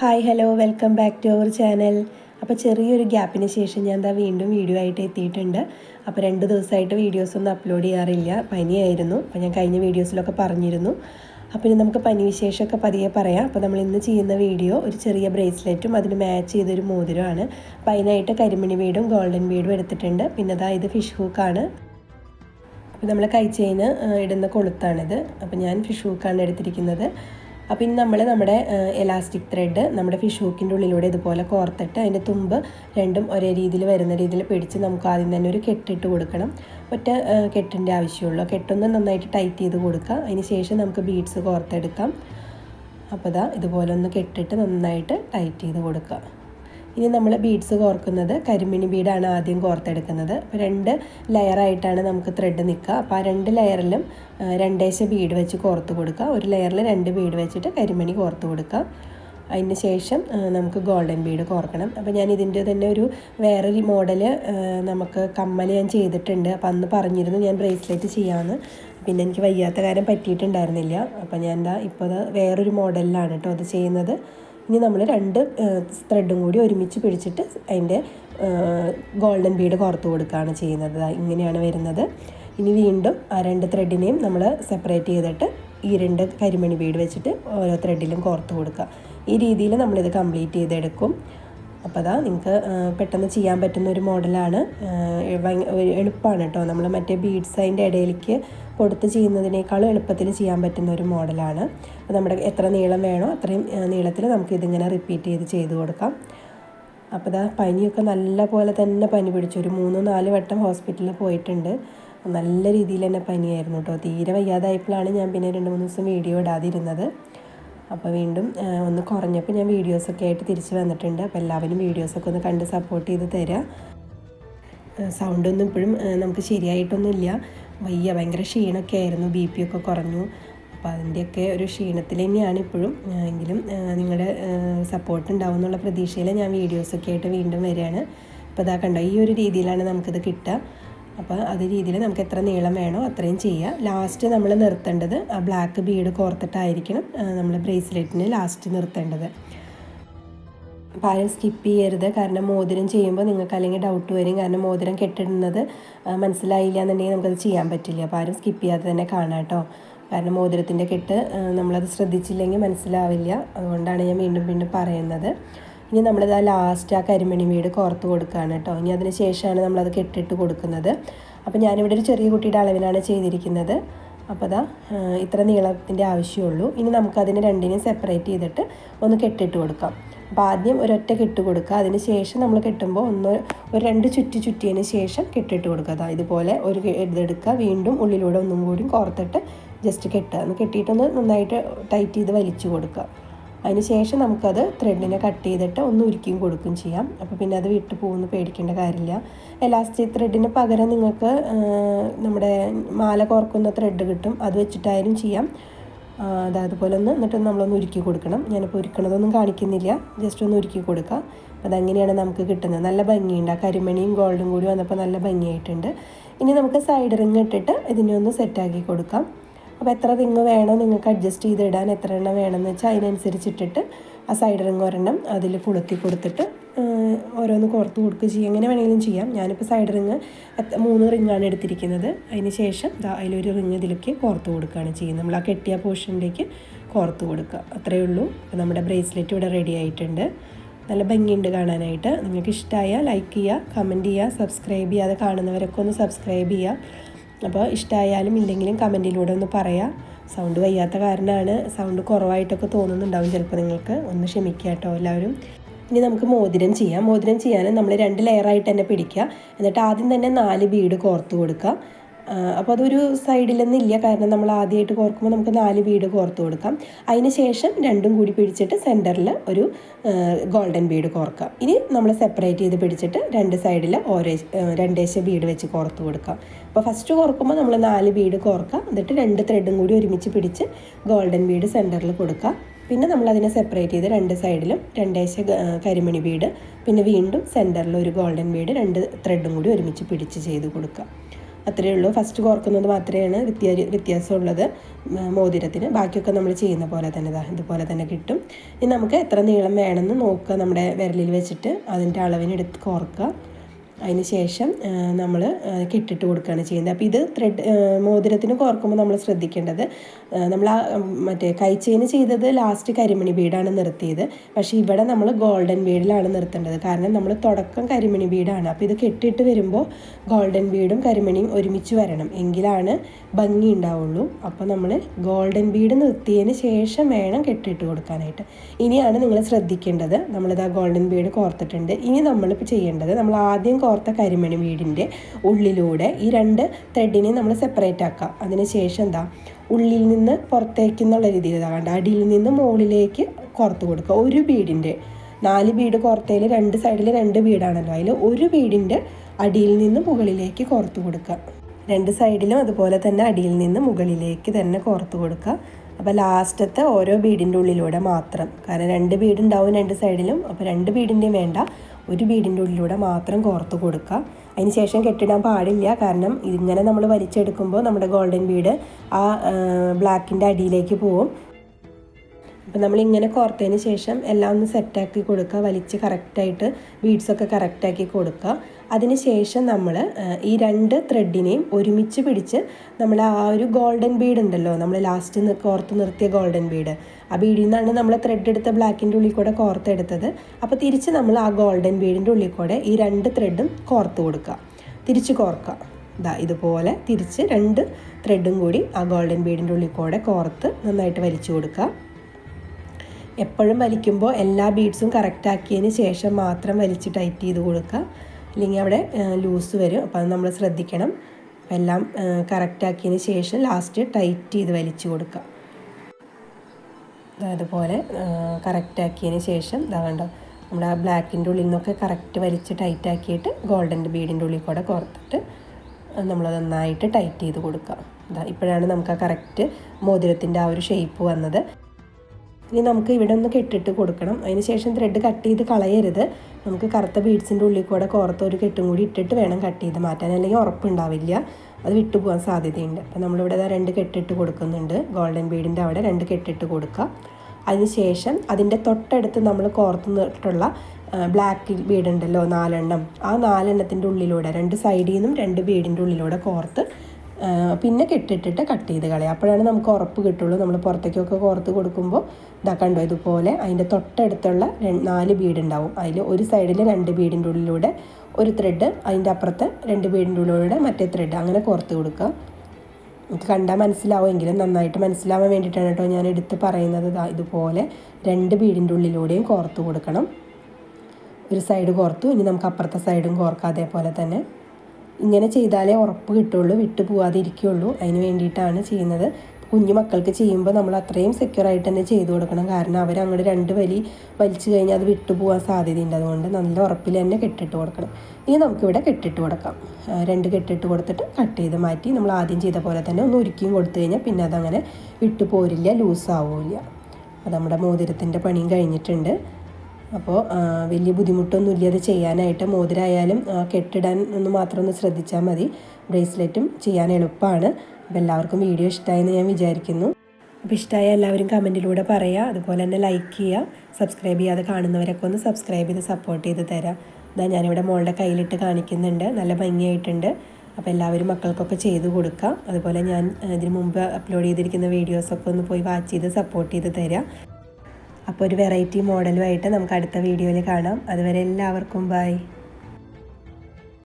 Hi hello welcome back to our channel. അപ്പോൾ ചെറിയൊരു ഗ്യാപ്പിന് ശേഷം ഞാൻ എന്താ വീണ്ടും വീഡിയോ ആയിട്ട് എത്തിയിട്ടുണ്ട്. അപ്പോൾ രണ്ട് ദിവസമായിട്ട് വീഡിയോസ് ഒന്നും അപ്ലോഡ് ചെയ്യാറില്ല. പനിയായിരുന്നു. അപ്പോൾ ഞാൻ കഴിഞ്ഞ വീഡിയോസിലൊക്കെ പറഞ്ഞിരുന്നു. അപ്പോൾ ഇനി നമുക്ക് പനി വിശേഷമൊക്കെ പതിയെ പറയാം. അപ്പോൾ നമ്മൾ ഇന്ന് ചെയ്യുന്ന വീഡിയോ ഒരു ചെറിയ ബ്രേസ്ലെറ്റും അതിന് മാച്ച് ചെയ്തൊരു മോതിരമാണ് അപ്പോൾ അതിനായിട്ട് കരിമണി വീടും ഗോൾഡൻ വീടും എടുത്തിട്ടുണ്ട്. പിന്നെ അതാ ഇത് ഫിഷ് ഹൂക്കാണ് അപ്പോൾ നമ്മൾ കൈ ചെയിന് ഇടുന്ന കൊളുത്താണിത്. അപ്പോൾ ഞാൻ ഫിഷ് ഹൂക്കാണ് എടുത്തിരിക്കുന്നത്. അപ്പോൾ ഇനി നമ്മൾ നമ്മുടെ എലാസ്റ്റിക് ത്രെഡ് നമ്മുടെ ഫിഷ് ഹൂക്കിന്റെ ഉള്ളിലൂടെ ഇതുപോലെ കോർത്തിട്ട് അതിന്റെ തുമ്പ് രണ്ടും ഒരേ രീതിയിൽ വരുന്ന രീതിയിൽ പിടിച്ച് നമുക്ക് ആദ്യം തന്നെ ഒരു കെട്ടിട്ട് കൊടുക്കണം. ഒറ്റ കെട്ടിന്റെ ആവശ്യമുള്ളൂ. കെട്ടൊന്ന് നന്നായിട്ട് ടൈറ്റ് ചെയ്ത് കൊടുക്കുക. അതിന് ശേഷം നമുക്ക് ബീഡ്സ് കോർത്തെടുക്കാം. അപ്പോൾ ഇതാ ഇതുപോലെ ഒന്ന് കെട്ടിട്ട് നന്നായിട്ട് ടൈറ്റ് ചെയ്ത് കൊടുക്കുക. ഇനി നമ്മൾ ബീഡ്സ് കോർക്കുന്നത് കരിമിണി ബീഡാണ് ആദ്യം കോർത്തെടുക്കുന്നത്. അപ്പോൾ രണ്ട് ലെയറായിട്ടാണ് നമുക്ക് ത്രെഡ് നിൽക്കുക അപ്പോൾ ആ രണ്ട് ലെയറിലും രണ്ടേശ ബീഡ് വെച്ച് കോർത്ത് കൊടുക്കുക ഒരു ലെയറിൽ രണ്ട് ബീഡ് വെച്ചിട്ട് കരിമണി കോർത്ത് കൊടുക്കുക അതിന് ശേഷം നമുക്ക് ഗോൾഡൻ ബീഡ് കോർക്കണം. അപ്പോൾ ഞാൻ ഇതിന്റെ തന്നെ ഒരു വേറൊരു മോഡൽ നമുക്ക് കമ്മൽ ഞാൻ ചെയ്തിട്ടുണ്ട്. അപ്പോൾ അന്ന് പറഞ്ഞിരുന്നു ഞാൻ ബ്രേസ്ലെറ്റ് ചെയ്യാമെന്ന് പിന്നെ എനിക്ക് വയ്യാത്ത കാര്യം പറ്റിയിട്ടുണ്ടായിരുന്നില്ല. അപ്പോൾ ഞാൻ എന്താ ഇപ്പോൾ വേറൊരു മോഡലിലാണ് കേട്ടോ അത് ചെയ്യുന്നത്. ഇനി നമ്മൾ രണ്ട് ത്രെഡും കൂടി ഒരുമിച്ച് പിടിച്ചിട്ട് അതിന്റെ ഗോൾഡൻ ബീഡ് കോർത്ത് കൊടുക്കുകയാണ് ചെയ്യുന്നത്. ഇങ്ങനെയാണ് വരുന്നത്. ഇനി വീണ്ടും ആ രണ്ട് ത്രെഡിനെയും നമ്മൾ സെപ്പറേറ്റ് ചെയ്തിട്ട് ഈ രണ്ട് കരിമണി ബീഡ് വെച്ചിട്ട് ഓരോ ത്രെഡിലും കോർത്ത് കൊടുക്കുക. ഈ രീതിയിൽ നമ്മളിത് കംപ്ലീറ്റ് ചെയ്തെടുക്കും. അപ്പോൾ അതാ നിങ്ങൾക്ക് പെട്ടെന്ന് ചെയ്യാൻ പറ്റുന്ന ഒരു മോഡലാണ് എളുപ്പമാണ് കേട്ടോ. നമ്മൾ മറ്റേ ബീഡ്സ് അതിന്റെ ഇടയിലേക്ക് കൊടുത്ത് ചെയ്യുന്നതിനേക്കാളും എളുപ്പത്തിൽ ചെയ്യാൻ പറ്റുന്ന ഒരു മോഡലാണ്. നമ്മുടെ എത്ര നീളം വേണോ അത്രയും നീളത്തിൽ നമുക്ക് ഇതിങ്ങനെ റിപ്പീറ്റ് ചെയ്ത് ചെയ്ത് കൊടുക്കാം. അപ്പോൾ ഇതാ പനിയൊക്കെ നല്ല പോലെ തന്നെ പനി പിടിച്ചു. ഒരു മൂന്ന് നാല് വട്ടം ഹോസ്പിറ്റലിൽ പോയിട്ടുണ്ട്. നല്ല രീതിയിൽ തന്നെ പനിയായിരുന്നു കേട്ടോ. തീരെ വയ്യാതായപ്പോഴാണ് ഞാൻ പിന്നെ രണ്ട് മൂന്ന് ദിവസം വീഡിയോ ഇടാതിരുന്നത്. അപ്പോൾ വീണ്ടും ഒന്ന് കുറഞ്ഞപ്പോൾ ഞാൻ വീഡിയോസൊക്കെ ആയിട്ട് തിരിച്ച് വന്നിട്ടുണ്ട്. അപ്പോൾ എല്ലാവരും വീഡിയോസൊക്കെ ഒന്ന് കണ്ട് സപ്പോർട്ട് ചെയ്ത് തരിക സൗണ്ടൊന്നും ഇപ്പോഴും നമുക്ക് ശരിയായിട്ടൊന്നുമില്ല. വയ്യ ഭയങ്കര ക്ഷീണമൊക്കെ ആയിരുന്നു. ബി പി ഒക്കെ കുറഞ്ഞു. അപ്പോൾ അതിന്റെയൊക്കെ ഒരു ക്ഷീണത്തിൽ തന്നെയാണ് ഇപ്പോഴും. എങ്കിലും നിങ്ങളുടെ സപ്പോർട്ട് ഉണ്ടാവും എന്നുള്ള പ്രതീക്ഷയിൽ ഞാൻ വീഡിയോസൊക്കെ ആയിട്ട് വീണ്ടും വരികയാണ്. അപ്പോൾ ഇതാ കണ്ടോ ഈ ഒരു രീതിയിലാണ് നമുക്കിത് കിട്ടുക. അപ്പോൾ അത് രീതിയിൽ നമുക്ക് എത്ര നീളം വേണോ അത്രയും ചെയ്യുക ലാസ്റ്റ് നമ്മൾ നിർത്തേണ്ടത് ആ ബ്ലാക്ക് ബീഡ് കോർത്തിട്ടായിരിക്കണം നമ്മൾ ബ്രേസ്ലെറ്റിന് ലാസ്റ്റ് നിർത്തേണ്ടത്. ആരും സ്കിപ്പ് ചെയ്യരുത്. കാരണം മോതിരം ചെയ്യുമ്പോൾ നിങ്ങൾക്ക് അല്ലെങ്കിൽ ഡൗട്ട് വരും. കാരണം മോതിരം കെട്ടിടുന്നത് മനസ്സിലായില്ല എന്നുണ്ടെങ്കിൽ നമുക്കത് ചെയ്യാൻ പറ്റില്ല. അപ്പോൾ ആരും സ്കിപ്പ് ചെയ്യാതെ തന്നെ കാണാം കേട്ടോ കാരണം മോതിരത്തിന്റെ കെട്ട് നമ്മളത് ശ്രദ്ധിച്ചില്ലെങ്കിൽ മനസ്സിലാവില്ല. അതുകൊണ്ടാണ് ഞാൻ വീണ്ടും വീണ്ടും പറയുന്നത്. ഇനി നമ്മളിത് ആ ലാസ്റ്റ് ആ കരിമണി വീട് കോർത്ത് കൊടുക്കുകയാണ് കേട്ടോ ഇനി അതിന് ശേഷമാണ് നമ്മളത് കെട്ടിട്ട് കൊടുക്കുന്നത്. അപ്പോൾ ഞാനിവിടെ ഒരു ചെറിയ കുട്ടിയുടെ അളവിലാണ് ചെയ്തിരിക്കുന്നത്. അപ്പോൾ അതാ ഇത്ര നീളത്തിന്റെ ആവശ്യമുള്ളൂ. ഇനി നമുക്കതിന് രണ്ടിനെയും സെപ്പറേറ്റ് ചെയ്തിട്ട് ഒന്ന് കെട്ടിട്ട് കൊടുക്കാം. അപ്പോൾ ആദ്യം ഒരൊറ്റ കെട്ട് കൊടുക്കുക. അതിന് ശേഷം നമ്മൾ കെട്ടുമ്പോൾ ഒന്ന് ഒരു രണ്ട് ചുറ്റി ചുറ്റിയതിന് ശേഷം കെട്ടിട്ട് കൊടുക്കുക. അതാ ഇതുപോലെ ഒരു ഇതെടുക്കുക. വീണ്ടും ഉള്ളിലൂടെ ഒന്നും കൂടി കോർത്തിട്ട് ജസ്റ്റ് കെട്ടുക. ഒന്ന് കെട്ടിയിട്ടൊന്ന് നന്നായിട്ട് ടൈറ്റ് ചെയ്ത് വലിച്ചു കൊടുക്കുക. അതിന് ശേഷം നമുക്കത് ത്രെഡിനെ കട്ട് ചെയ്തിട്ട് ഒന്ന് ഉരുക്കിയും കൊടുക്കുകയും ചെയ്യാം. അപ്പോൾ പിന്നെ അത് വിട്ടു പോകുന്നു പേടിക്കേണ്ട കാര്യമില്ല. എലാസ്റ്റിക് ത്രെഡിന് പകരം നിങ്ങൾക്ക് നമ്മുടെ മാല കോർക്കുന്ന ത്രെഡ് കിട്ടും. അത് വെച്ചിട്ടായാലും ചെയ്യാം. അതുപോലെ ഒന്ന് എന്നിട്ട് നമ്മളൊന്ന് ഉരുക്കി കൊടുക്കണം. ഞാനിപ്പോൾ ഉരുക്കണതൊന്നും കാണിക്കുന്നില്ല. ജസ്റ്റ് ഒന്ന് ഉരുക്കി കൊടുക്കുക അപ്പോൾ അതങ്ങനെയാണ് നമുക്ക് കിട്ടുന്നത്? നല്ല ഭംഗിയുണ്ട്. ആ കരിമണിയും ഗോൾഡും കൂടി വന്നപ്പോൾ നല്ല ഭംഗിയായിട്ടുണ്ട്. ഇനി നമുക്ക് സൈഡ് റിങ് ഇട്ടിട്ട് ഇതിനെ ഒന്ന് സെറ്റാക്കി കൊടുക്കാം. അപ്പോൾ എത്ര റിങ് വേണോ നിങ്ങൾക്ക് അഡ്ജസ്റ്റ് ചെയ്തിടാൻ എത്ര എണ്ണം വേണമെന്ന് വെച്ചാൽ അതിനനുസരിച്ചിട്ടിട്ട് ആ സൈഡ് റിങ് ഒരെണ്ണം അതിൽ കൊളുത്തി കൊടുത്തിട്ട് ഓരോന്ന് കോർത്ത് കൊടുക്കുക ചെയ്യുക എങ്ങനെ വേണമെങ്കിലും ചെയ്യാം. ഞാനിപ്പോൾ സൈഡ് റിങ് മൂന്ന് റിങ്ങാണ് എടുത്തിരിക്കുന്നത്. അതിന് ശേഷം അതിലൊരു റിങ് ഇതിലേക്ക് കോർത്ത് കൊടുക്കുകയാണ് ചെയ്യുന്നത്. നമ്മൾ ആ കെട്ടിയ പോർഷനിലേക്ക് കോർത്ത് കൊടുക്കുക. അത്രയേ ഉള്ളൂ. അപ്പോൾ നമ്മുടെ ബ്രേസ്ലെറ്റ് ഇവിടെ റെഡി ആയിട്ടുണ്ട്. നല്ല ഭംഗിയുണ്ട് കാണാനായിട്ട്. നിങ്ങൾക്ക് ഇഷ്ടമായ ലൈക്ക് ചെയ്യുക കമന്റ് ചെയ്യുക സബ്സ്ക്രൈബ് ചെയ്യാതെ കാണുന്നവരൊക്കെ ഒന്ന് സബ്സ്ക്രൈബ് ചെയ്യുക. അപ്പോൾ ഇഷ്ടമായാലും ഇല്ലെങ്കിലും കമന്റിലൂടെ ഒന്ന് പറയാം. സൗണ്ട് വയ്യാത്ത കാരണമാണ്. സൗണ്ട് കുറവായിട്ടൊക്കെ തോന്നുന്നുണ്ടാവും ചിലപ്പോൾ നിങ്ങൾക്ക്. ഒന്ന് ക്ഷമിക്കുക കേട്ടോ എല്ലാവരും. ഇനി നമുക്ക് മോതിരം ചെയ്യാം. മോതിരം ചെയ്യാൻ നമ്മൾ രണ്ട് ലെയറായിട്ട് തന്നെ പിടിക്കുക. എന്നിട്ട് ആദ്യം തന്നെ നാല് ബീഡ് കോർത്ത് കൊടുക്കുക. അപ്പോൾ അതൊരു സൈഡിലൊന്നുമില്ല കാരണം നമ്മൾ ആദ്യമായിട്ട് കോർക്കുമ്പോൾ നമുക്ക് നാല് ബീഡ് കോർത്ത് കൊടുക്കാം. അതിന് ശേഷം രണ്ടും കൂടി പിടിച്ചിട്ട് സെന്ററിൽ ഒരു ഗോൾഡൻ ബീഡ് കോർക്കാം ഇനി നമ്മൾ സെപ്പറേറ്റ് ചെയ്ത് പിടിച്ചിട്ട് രണ്ട് സൈഡിൽ ഓരോ രണ്ടേശ ബീഡ് വെച്ച് കോർത്ത് കൊടുക്കാം അപ്പോൾ ഫസ്റ്റ് കോർക്കുമ്പോൾ നമ്മൾ നാല് ബീഡ് കോർക്കാം എന്നിട്ട് രണ്ട് ത്രെഡും കൂടി ഒരുമിച്ച് പിടിച്ച് ഗോൾഡൻ ബീഡ് സെന്ററിൽ കൊടുക്കുക. പിന്നെ നമ്മൾ അതിനെ സെപ്പറേറ്റ് ചെയ്ത് രണ്ട് സൈഡിലും രണ്ടേശ കരിമണി വീട് പിന്നെ വീണ്ടും സെന്ററിൽ ഒരു ഗോൾഡൻ വീട് രണ്ട് ത്രെഡും കൂടി ഒരുമിച്ച് പിടിച്ച് ചെയ്ത് കൊടുക്കുക. അത്രയേ ഉള്ളൂ. ഫസ്റ്റ് കോർക്കുന്നത് മാത്രമേ വ്യത്യാ വ്യത്യാസമുള്ളത്. മോതിരത്തിന്. ബാക്കിയൊക്കെ നമ്മൾ ചെയ്യുന്ന പോലെ തന്നെ ഇതാ ഇതുപോലെ തന്നെ കിട്ടും. ഇനി നമുക്ക് എത്ര നീളം വേണമെന്ന് നോക്കുക. നമ്മുടെ വിരലിൽ വെച്ചിട്ട് അതിന്റെ അളവിനെടുത്ത് കോർക്കുക. അതിന് ശേഷം നമ്മൾ കെട്ടിട്ട് കൊടുക്കുകയാണ് ചെയ്യുന്നത്. അപ്പോൾ ഇത് ത്രെഡ് മോതിരത്തിന് കോർക്കുമ്പോൾ നമ്മൾ ശ്രദ്ധിക്കേണ്ടത് നമ്മൾ ആ മറ്റേ കൈച്ചേന് ചെയ്തത് ലാസ്റ്റ് കരിമണി ബീഡാണ് നിർത്തിയത്. പക്ഷേ ഇവിടെ നമ്മൾ ഗോൾഡൻ ബീഡിലാണ് നിർത്തേണ്ടത്. കാരണം നമ്മൾ തുടക്കം കരിമണി ബീഡാണ് അപ്പോൾ ഇത് കെട്ടിട്ട് വരുമ്പോൾ ഗോൾഡൻ ബീഡും കരിമണിയും ഒരുമിച്ച് വരണം. എങ്കിലാണ് ഭംഗി ഉണ്ടാവുള്ളൂ. അപ്പോൾ നമ്മൾ ഗോൾഡൻ ബീഡ് നിർത്തിയതിന് ശേഷം വേണം കെട്ടിട്ട് കൊടുക്കാനായിട്ട്. ഇനിയാണ് നിങ്ങൾ ശ്രദ്ധിക്കേണ്ടത്. നമ്മളിത് ആ ഗോൾഡൻ ബീഡ് കോർത്തിട്ടുണ്ട്. ഇനി നമ്മളിപ്പോൾ ചെയ്യേണ്ടത് നമ്മൾ ആദ്യം കോർത്ത കരിമണി വീടിന്റെ ഉള്ളിലൂടെ ഈ രണ്ട് ത്രെഡിനെ നമ്മൾ സെപ്പറേറ്റ് ആക്കുക അതിന് ശേഷം എന്താ? ഉള്ളിൽ നിന്ന് പുറത്തേക്ക് എന്നുള്ള രീതിയിൽ ഇതാകണ്ട അടിയിൽ നിന്ന് മുകളിലേക്ക് കോർത്ത് കൊടുക്കുക. ഒരു ബീഡിന്റെ നാല് ബീഡ് കോർത്തയിൽ രണ്ട് സൈഡിൽ രണ്ട് ബീഡാണല്ലോ അതിൽ ഒരു ബീഡിന്റെ അടിയിൽ നിന്ന് മുകളിലേക്ക് കോർത്ത് കൊടുക്കുക. രണ്ട് സൈഡിലും അതുപോലെ തന്നെ അടിയിൽ നിന്ന് മുകളിലേക്ക് തന്നെ കോർത്ത് കൊടുക്കുക. അപ്പോൾ ലാസ്റ്റത്തെ ഓരോ ബീഡിന്റെ ഉള്ളിലൂടെ മാത്രം. കാരണം രണ്ട് ബീഡ് രണ്ട് സൈഡിലും അപ്പോൾ രണ്ട് ബീഡിന്റെയും വേണ്ട. ഒരു ബീഡിന്റെ ഉള്ളിലൂടെ മാത്രം കോർത്ത് കൊടുക്കുക. അതിന് ശേഷം കെട്ടിടാൻ പാടില്ല. കാരണം ഇങ്ങനെ നമ്മൾ വലിച്ചെടുക്കുമ്പോൾ നമ്മുടെ ഗോൾഡൻ ബീഡ് ആ ബ്ലാക്കിന്റെ അടിയിലേക്ക് പോവും. അപ്പം നമ്മൾ ഇങ്ങനെ കോർത്തതിന് ശേഷം എല്ലാം ഒന്ന് സെറ്റാക്കി കൊടുക്കുക. വലിച്ച് കറക്റ്റായിട്ട് ബീഡ്സൊക്കെ കറക്റ്റാക്കി കൊടുക്കുക. അതിന് ശേഷം നമ്മൾ ഈ രണ്ട് ത്രെഡിനെയും ഒരുമിച്ച് പിടിച്ച് നമ്മൾ ആ ഒരു ഗോൾഡൻ ബീഡ് ഉണ്ടല്ലോ നമ്മൾ ലാസ്റ്റ് കോർത്ത് നിർത്തിയ ഗോൾഡൻ ബീഡ് ആ ബീഡിൽ നിന്നാണ് നമ്മൾ ത്രെഡ് എടുത്ത ബ്ലാക്കിന്റെ ഉള്ളിൽ കൂടെ കോർത്തെടുത്തത് അപ്പോൾ തിരിച്ച് നമ്മൾ ആ ഗോൾഡൻ ബീഡിന്റെ ഉള്ളിൽ കൂടെ ഈ രണ്ട് ത്രെഡും കോർത്ത് കൊടുക്കുക. തിരിച്ച് കോർക്കുക. ഇതാ ഇതുപോലെ തിരിച്ച് രണ്ട് ത്രെഡും കൂടി ആ ഗോൾഡൻ ബീഡിന്റെ ഉള്ളിൽ കൂടെ കോർത്ത് നന്നായിട്ട് വലിച്ചു കൊടുക്കുക. എപ്പോഴും വലിക്കുമ്പോൾ എല്ലാ ബീഡ്സും കറക്റ്റ് ആക്കിയതിന് ശേഷം മാത്രം വലിച്ച് ടൈറ്റ് ചെയ്ത് കൊടുക്കുക. അല്ലെങ്കിൽ അവിടെ ലൂസ് വരും. അപ്പോൾ അത് നമ്മൾ ശ്രദ്ധിക്കണം. എല്ലാം കറക്റ്റ് ആക്കിയതിന് ശേഷം ലാസ്റ്റ് ടൈറ്റ് ചെയ്ത് വലിച്ചു കൊടുക്കുക. ദാ കറക്റ്റാക്കിയതിന് കറക്റ്റ് ശേഷം ഇതാ കണ്ടോ നമ്മുടെ ആ ബ്ലാക്കിന്റെ ഉള്ളിൽ നിന്നൊക്കെ കറക്റ്റ് വലിച്ച് ടൈറ്റ് ആക്കിയിട്ട് ഗോൾഡന്റെ ബീഡിന്റെ ഉള്ളിൽ കൂടെ കോർത്തിട്ട് നമ്മൾ നന്നായിട്ട് ടൈറ്റ് ചെയ്ത് കൊടുക്കുക. ഇതാ ഇപ്പോഴാണ് നമുക്ക് ആ കറക്റ്റ് മോതിരത്തിന്റെ ആ ഒരു ഷേപ്പ് വന്നത്. ഇനി നമുക്ക് ഇവിടെ ഒന്ന് കെട്ടിട്ട് കൊടുക്കണം. അതിന് ശേഷം ത്രെഡ് കട്ട് ചെയ്ത് കളയരുത്. നമുക്ക് കറുത്ത ബീഡ്സിന്റെ ഉള്ളിൽ കൂടെ കോർത്ത് ഒരു കെട്ടും കൂടി ഇട്ടിട്ട് വേണം കട്ട് ചെയ്ത് മാറ്റാൻ. അല്ലെങ്കിൽ ഉറപ്പുണ്ടാവില്ല അത് വിട്ടുപോകാൻ സാധ്യതയുണ്ട്. അപ്പോൾ നമ്മളിവിടെ രണ്ട് കെട്ടിട്ട് കൊടുക്കുന്നുണ്ട്. ഗോൾഡൻ ബീഡിന്റെ അവിടെ രണ്ട് കെട്ടിട്ട് കൊടുക്കുക. അതിനുശേഷം അതിന്റെ തൊട്ടടുത്ത് നമ്മൾ കോർത്ത് നിന്നിട്ടുള്ള ബ്ലാക്ക് ബീഡുണ്ടല്ലോ നാലെണ്ണം. ആ നാലെണ്ണത്തിന്റെ ഉള്ളിലൂടെ രണ്ട് സൈഡിൽ നിന്നും രണ്ട് ബീഡിന്റെ ഉള്ളിലൂടെ കോർത്ത് പിന്നെ കെട്ടിട്ടിട്ട് കട്ട് ചെയ്ത് കളയാം. അപ്പോഴാണ് നമുക്ക് ഉറപ്പ് കിട്ടുള്ളൂ. നമ്മൾ പുറത്തേക്കൊക്കെ കോർത്ത് കൊടുക്കുമ്പോൾ ഇതാ കണ്ടോ ഇതുപോലെ അതിന്റെ തൊട്ടടുത്തുള്ള നാല് ബീഡ് ഉണ്ടാവും അതിൽ ഒരു സൈഡിൽ രണ്ട് ബീഡിന്റെ ഉള്ളിലൂടെ ഒരു ത്രെഡ് അതിന്റെ അപ്പുറത്ത് രണ്ട് ബീഡിന്റെ ഉള്ളിലൂടെ മറ്റേ ത്രെഡ് അങ്ങനെ കോർത്ത് കൊടുക്കുക നമുക്ക് കണ്ടാൽ മനസ്സിലാവുമെങ്കിലും നന്നായിട്ട് മനസ്സിലാവാൻ വേണ്ടിയിട്ടാണ് കേട്ടോ ഞാൻ എടുത്ത് പറയുന്നത്. ഇതുപോലെ രണ്ട് ബീഡിന്റെ ഉള്ളിലൂടെയും കോർത്ത് കൊടുക്കണം. ഒരു സൈഡ് കോർത്തു. ഇനി നമുക്ക് അപ്പുറത്തെ സൈഡും കോർക്കാം. അതേപോലെ തന്നെ. ഇങ്ങനെ ചെയ്താലേ ഉറപ്പ് കിട്ടുള്ളൂ വിട്ടു പോവാതെ ഇരിക്കുകയുള്ളൂ അതിന് വേണ്ടിയിട്ടാണ് ചെയ്യുന്നത്. കുഞ്ഞു മക്കൾക്ക് ചെയ്യുമ്പോൾ നമ്മൾ അത്രയും സെക്യൂർ ആയിട്ട് തന്നെ ചെയ്തു കൊടുക്കണം. കാരണം അവർ അങ്ങോട്ട് രണ്ട് വലി വലിച്ചു കഴിഞ്ഞാൽ അത് വിട്ടു പോകാൻ സാധ്യതയുണ്ട്. അതുകൊണ്ട് നല്ല ഉറപ്പിൽ തന്നെ കെട്ടിട്ട് കൊടുക്കണം. ഇനി നമുക്കിവിടെ കെട്ടിട്ട് കൊടുക്കാം. രണ്ട് കെട്ടിട്ട് കൊടുത്തിട്ട് കട്ട് ചെയ്ത് മാറ്റി നമ്മൾ ആദ്യം ചെയ്ത പോലെ തന്നെ ഒന്ന് ഉരുക്കിയും കൊടുത്തു കഴിഞ്ഞാൽ പിന്നെ അതങ്ങനെ വിട്ടു പോരില്ല ലൂസ് ആവില്ല. അപ്പോൾ നമ്മുടെ മോതിരത്തിന്റെ പണിയും കഴിഞ്ഞിട്ടുണ്ട്. അപ്പോൾ വലിയ ബുദ്ധിമുട്ടൊന്നും ഇല്ലാതെ ചെയ്യാനായിട്ട് മോതിരായാലും കെട്ടിടാൻ ഒന്ന് മാത്രം ഒന്ന് ശ്രദ്ധിച്ചാൽ മതി. ബ്രേസ്ലെറ്റും ചെയ്യാൻ എളുപ്പമാണ് അപ്പോൾ എല്ലാവർക്കും വീഡിയോ ഇഷ്ടമായെന്ന് ഞാൻ വിചാരിക്കുന്നു. അപ്പോൾ ഇഷ്ടമായ എല്ലാവരും കമന്റിലൂടെ പറയുക അതുപോലെ തന്നെ ലൈക്ക് ചെയ്യുക സബ്സ്ക്രൈബ് ചെയ്യാതെ കാണുന്നവരൊക്കെ ഒന്ന് സബ്സ്ക്രൈബ് ചെയ്ത് സപ്പോർട്ട് ചെയ്ത് തരാം. ഇതാ ഞാനിവിടെ മോളുടെ കയ്യിലിട്ട് കാണിക്കുന്നുണ്ട്. നല്ല ഭംഗിയായിട്ടുണ്ട്. അപ്പോൾ എല്ലാവരും മക്കൾക്കൊക്കെ ചെയ്ത് കൊടുക്കുക അതുപോലെ ഞാൻ ഇതിന് മുമ്പ് അപ്ലോഡ് ചെയ്തിരിക്കുന്ന വീഡിയോസൊക്കെ ഒന്ന് പോയി വാച്ച് ചെയ്ത് സപ്പോർട്ട് ചെയ്ത് തരാം. അപ്പോൾ ഒരു വെറൈറ്റി മോഡലുമായിട്ട് നമുക്ക് അടുത്ത വീഡിയോയിൽ കാണാം. അതുവരെ എല്ലാവർക്കും ബൈ